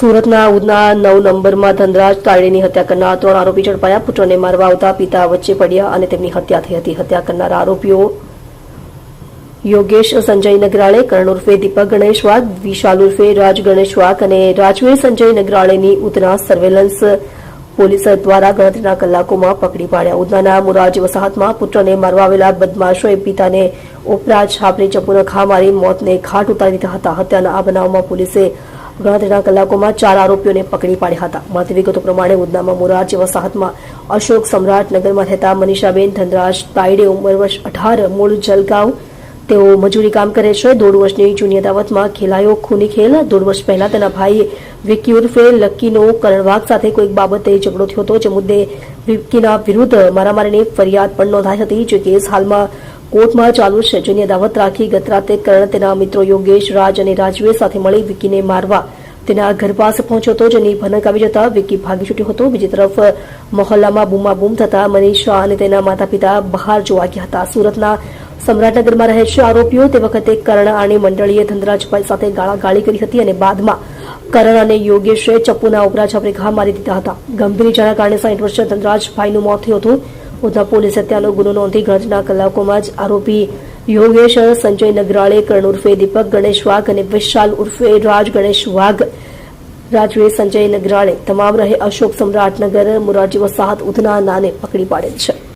સુરતના ઉધના નવ નંબરમાં ધનરાજ તાળીની હત્યા કરનાર ત્રણ આરોપી ઝડપાયા પુત્રને મારવા આવતા પિતા વચ્ચે પડ્યા અને તેમની હત્યા થઈ હતી. હત્યા કરનાર આરોપીઓ યોગેશ સંજય નગરાળે કર્ણ ઉર્ફે દીપક ગણેશ વાઘ, વિશાલ ઉર્ફે રાજ ગણેશ વાઘ અને રાજવીર સંજય નગરાળેની ઉધના સર્વેલન્સ પોલીસ દ્વારા ગણતરીના કલાકોમાં પકડી પાડ્યા. ઉધનાના મુરાજ વસાહતમાં પુત્રને મારવા આવેલા બદમાશોએ પિતાને ઉપરા છાપરી ચપ્પુનો ઘા મારી મોતને ઘાટ ઉતારી દીધા હતા. હત્યાના આ બનાવમાં પોલીસે ગણતરીના કલાકોમાં ચાર આરોપીઓને પકડી પાડ્યા હતા. મળતી વિગતો પ્રમાણે ઉદનામાં મોરારજી વસાહતમાં અશોક સમ્રાટનગરમાં રહેતા મનીષાબેન ધનરાજ તાયડે ઉંમર વર્ષ અઢાર, મૂળ જલગાંવ. તેઓ મજૂરી કામ કરે છે. દોઢ વર્ષની જૂની અદાવતમાં ખેલાયો ખૂની ખેલ. દોઢ વર્ષ પહેલા તેના ભાઈ વિકી ઉર્ફે લક્કીનો કરણવાગ સાથે કોઈક બાબતે ઝઘડો થયો હતો. જે મુદ્દે વિકીના વિરુદ્ધ મારામારીની ફરિયાદ પણ નોંધાઈ હતી. જે કેસ હાલમાં કોર્ટમાં ચાલુ છે. જેની અદાવત રાખી ગત રાતે કરણ તેના મિત્રો યોગેશ, રાજ અને રાજવીર સાથે મળી વિકીને મારવા તેના ઘર પાસે પહોંચ્યો હતો, જેની ભનક આવી જતા વિકી ભાગી છૂટ્યો હતો. બીજી તરફ, મહોલ્લામાં બૂમાબૂમ થતા મનીષા અને તેના માતા પિતા બહાર જોવા ગયા હતા. સુરતના સમ્રાટનગરમાં રહે છે આરોપીઓ. તે વખતે કરણ અને મંડળીએ ધનરાજભાઈ સાથે ગાળાગાળી કરી હતી અને બાદમાં કરણ અને યોગેશે ચપ્પુના ઉપરા છાપરે ઘા મારી દીધા હતા. ગંભીર ઇજાના કારણે સાઈઠ વર્ષીય ધનરાજભાઈનું મોત થયું હતું. ઉધના પોલીસ હત્યાનો ગુનો નોંધી ઘટના કલાકોમાં જ આરોપી યોગેશ, સંજય નગરાળે, કરણ ઉર્ફે દીપક, ગણેશ વાઘ અને વિશાલ ઉર્ફે રાજ ગણેશ વાઘ, રાજવે સંજય નગરાળે. તમામ રહે અશોક સમ્રાટનગર, મોરારજી વસાહત, ઉધના નાને પકડી પાડેલ છે.